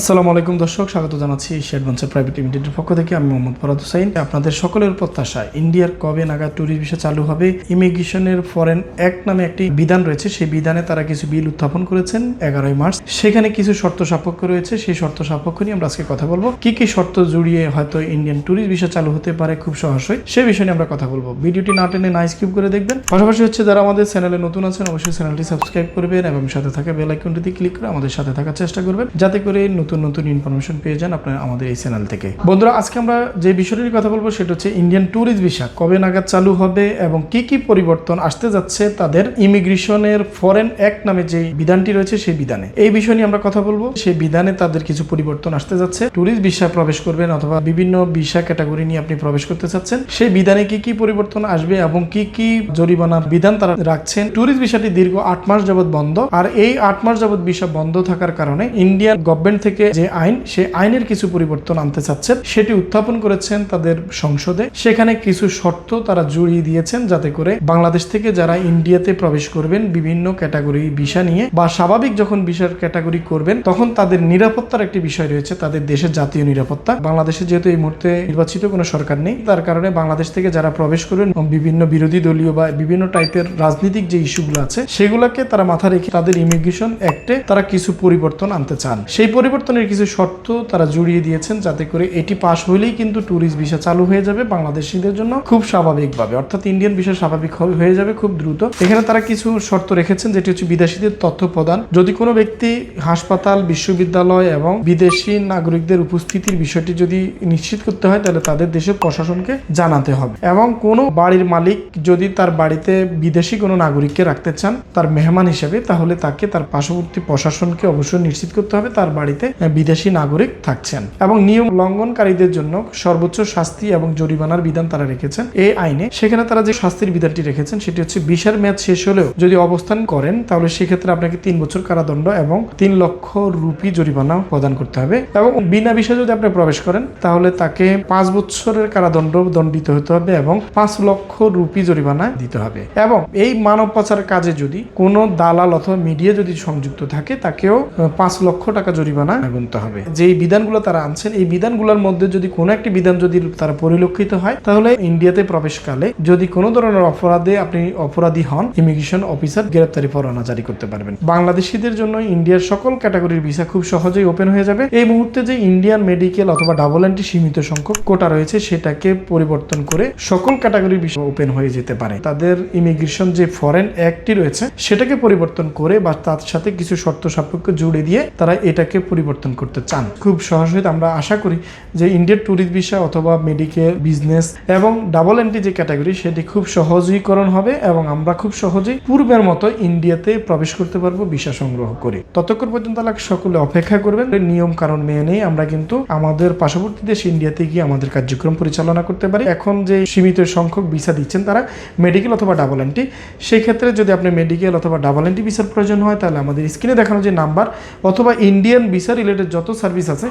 আসসালামু আলাইকুম দর্শক, স্বাগত জানাচ্ছি শেডভেঞ্চার প্রাইভেট লিমিটেডের পক্ষ থেকে। আমি মোহাম্মদ ফরাদ হুসাইন আপনাদের সকলের প্রত্যাশা ইন্ডিয়ার কবে নাগাদ ট্যুরিস্ট ভিসা চালু হবে? ইমিগ্রেশনের ফরেন অ্যাক্ট নামে একটি বিধান রয়েছে। সেই বিধানে তারা কিছু বিল উত্থাপন করেছেন এগারোই মার্চ। সেখানে কিছু শর্ত সাপেক্ষ রয়েছে। সেই শর্ত সাপেক্ষ নিয়ে আমরা আজকে কথা বলব। কি কি শর্ত জুড়িয়ে হয়তো ইন্ডিয়ান ট্যুরিস্ট ভিসা চালু হতে পারে খুব সহজই? সে বিষয়ে নিয়ে আমরা কথা বলব। ভিডিওটি না টেনে, না স্কিপ করে দেখবেন। পাশাপাশি হচ্ছে, যারা আমাদের চ্যানেলে নতুন আছেন, অবশ্যই চ্যানেলটি সাবস্ক্রাইব করবেন এবং সাথে থাকা বেল আইকনটিতে ক্লিক করে আমাদের সাথে থাকার চেষ্টা করবেন। যাতে করে নতুন নতুন ইনফরমেশন পেয়ে যান আপনারা আমাদের এই চ্যানেল থেকে। বন্ধুরা, আজকে আমরা যে বিষয়টির কথা বলব সেটা হচ্ছে ইন্ডিয়ান ট্যুরিস্ট ভিসা কবে নাগাদ চালু হবে এবং কি কি পরিবর্তন আসতে যাচ্ছে তাদের ইমিগ্রেশনের ফরেন অ্যাক্ট নামে যে বিধানটি রয়েছে সেই বিধানে। এই বিষয় নিয়ে আমরা কথা বলব। সেই বিধানে তাদের কিছু পরিবর্তন আসতে যাচ্ছে। ট্যুরিস্ট ভিসা প্রবেশ করবেন অথবা বিভিন্ন ভিসা ক্যাটাগরি নিয়ে আপনি প্রবেশ করতে চাচ্ছেন, সেই বিধানে কি কি পরিবর্তন আসবে এবং কি কি জরিমানার বিধান তারা রাখছেন? ট্যুরিস্ট ভিসাটি দীর্ঘ আট মাস যাবত বন্ধ। আর এই আট মাস যাবত ভিসা বন্ধ থাকার কারণে ইন্ডিয়ান গভর্নমেন্ট থেকে যে আইন, সেই আইনের কিছু পরিবর্তন আনতে চাচ্ছেন, সেটি উত্থাপন করেছেন তাদের সংসদে। সেখানে কিছু শর্ত তারা জুড়িয়ে দিয়েছেন যাতে করে বাংলাদেশ থেকে যারা ইন্ডিয়াতে প্রবেশ করবেন বিভিন্ন ক্যাটাগরি ভিসা নিয়ে বা স্বাভাবিক যখন ভিসার ক্যাটাগরি করবেন, তখন তাদের নিরাপত্তার একটি বিষয় রয়েছে, তাদের দেশের জাতীয় নিরাপত্তা। বাংলাদেশে যেহেতু এই মুহূর্তে নির্বাচিত কোনো সরকার নেই, তার কারণে বাংলাদেশ থেকে যারা প্রবেশ করবেন বিভিন্ন বিরোধী দলীয় বা বিভিন্ন টাইপের রাজনৈতিক যে ইস্যুগুলো আছে, সেগুলোকে তারা মাথা রেখে তাদের ইমিগ্রেশন অ্যাক্টে তারা কিছু পরিবর্তন আনতে চান। সেই পরিবর্তনের কিছু শর্ত তারা জুড়িয়ে দিয়েছেন যাতে করে এটি পাশ হলেই কিন্তু ট্যুরিস্ট ভিসা চালু হয়ে যাবে বাংলাদেশিদের জন্য খুব স্বাভাবিকভাবে। অর্থাৎ ইন্ডিয়ান ভিসা স্বাভাবিক হয়ে যাবে খুব দ্রুত। এখানে তারা কিছু শর্ত রেখেছেন যেটি হচ্ছে বিদেশিদের তথ্য প্রদান। যদি কোনো ব্যক্তি হাসপাতাল, বিশ্ববিদ্যালয় এবং বিদেশি নাগরিকদের উপস্থিতির বিষয়টি যদি নিশ্চিত করতে হয়, তাহলে তাদের দেশের প্রশাসনকে জানাতে হবে। এবং কোনো বাড়ির মালিক যদি তার বাড়িতে বিদেশি কোনো নাগরিককে রাখতে চান, তার মেহমান হিসেবে, তাহলে তাকে তার পার্শ্ববর্তী প্রশাসনকে অবশ্যই নিশ্চিত করতে হবে। তার বাড়িতে বিদেশি নাগরিক থাকছেন এবং নিয়ম লঙ্ঘনকারীদের জন্য সর্বোচ্চ শাস্তি এবং জরিমানার বিধান তারা রেখেছেন এই আইনে। সেখানে তারা যে শাস্তির বিধানটি রেখেছেন, সেটি হচ্ছে বিশার মেয়াদ শেষ হলেও যদি অবস্থান করেন, তাহলে সেক্ষেত্রে আপনাকে তিন বছর কারাদণ্ড এবং তিন লক্ষ রুপি জরিমানা প্রদান করতে হবে এবং বিনা বিষয়ে যদি আপনি প্রবেশ করেন, তাহলে তাকে পাঁচ বছরের কারাদণ্ড দণ্ডিত হতে হবে এবং পাঁচ লক্ষ রুপি জরিমানা দিতে হবে। এবং এই মানব পাচার কাজে যদি কোনো দালাল অথবা মিডিয়া যদি সংযুক্ত থাকে, তাকেও পাঁচ লক্ষ টাকা জরিমানা গুনতে হবে। যেই বিধানগুলো তারা আনছেন এই বিধানগুলোর মধ্যে যদি কোনো একটি বিধান যদি তারা পরিলক্ষিত হয় তাহলে ইন্ডিয়াতে প্রবেশকালে যদি কোনো ধরনের অপরাধে আপনি অপরাধী হন ইমিগ্রেশন অফিসার গ্রেপ্তারি পরোয়ানা জারি করতে পারবেন। বাংলাদেশিদের জন্য ইন্ডিয়ার সকল ক্যাটাগরির ভিসা খুব সহজেই ওপেন হয়ে যাবে। এই মুহূর্তে যে ইন্ডিয়ান মেডিকেল অথবা ডাবল এন্ট্রি সীমিত সংখ্যক কোটা রয়েছে সেটাকে পরিবর্তন করে সকল ক্যাটাগরির ভিসা ওপেন হয়ে যেতে পারে। তাদের ইমিগ্রেশন যে ফরেন অ্যাক্টটি রয়েছে সেটাকে পরিবর্তন করে বা তার সাথে কিছু শর্ত সাপেক্ষ জুড়ে দিয়ে তারা এটাকে পরিবর্তন করতে চান। খুব সহজে আমরা আশা করি যে ইন্ডিয়ার ট্যুরিস্ট ভিসা অথবা মেডিকেল বিজনেস এবং ডাবল এন্ট্রি যে ক্যাটাগরি সেটি খুব সহজীকরণ হবে এবং আমরা খুব সহজেই পূর্বের মতো ইন্ডিয়াতে প্রবেশ করতে পারব ভিসা সংগ্রহ করে। ততক্ষণ পর্যন্ত সকলে অপেক্ষা করবেন। নিয়ম কারণ মেনে আমরা কিন্তু আমাদের পার্শ্ববর্তী দেশ ইন্ডিয়াতে গিয়ে আমাদের কার্যক্রম পরিচালনা করতে পারি। এখন যে সীমিত সংখ্যক ভিসা দিচ্ছেন তারা মেডিকেল অথবা ডাবল এন্ট্রি সেই ক্ষেত্রে যদি আপনি মেডিকেল অথবা ডাবল এন্ট্রি ভিসার প্রয়োজন হয়, তাহলে আমাদের স্ক্রিনে দেখানো যে নাম্বার অথবা ইন্ডিয়ান ভিসা রিলেটেড যত সার্ভিস আছে,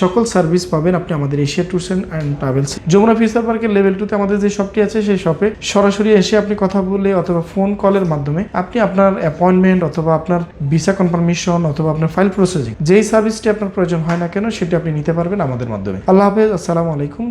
সকল সার্ভিস পাবেন আপনি আমাদের Asia tours and travels Jamuna future পার্কের লেভেল টুতে আমাদের যে শপটি আছে, সেই শপে সরাসরি এসে আপনি কথা বলে অথবা ফোন কলের মাধ্যমে আপনি আপনার অ্যাপয়েন্টমেন্ট অথবা আপনার ভিসা কনফার্মেশন অথবা আপনার ফাইল প্রসেসিং যেই সার্ভিসটি আপনার প্রয়োজন হয় না কেন, সেটি আপনি নিতে পারবেন আমাদের মাধ্যমে। আল্লাহ হাফেজ, আসসালামু আলাইকুম।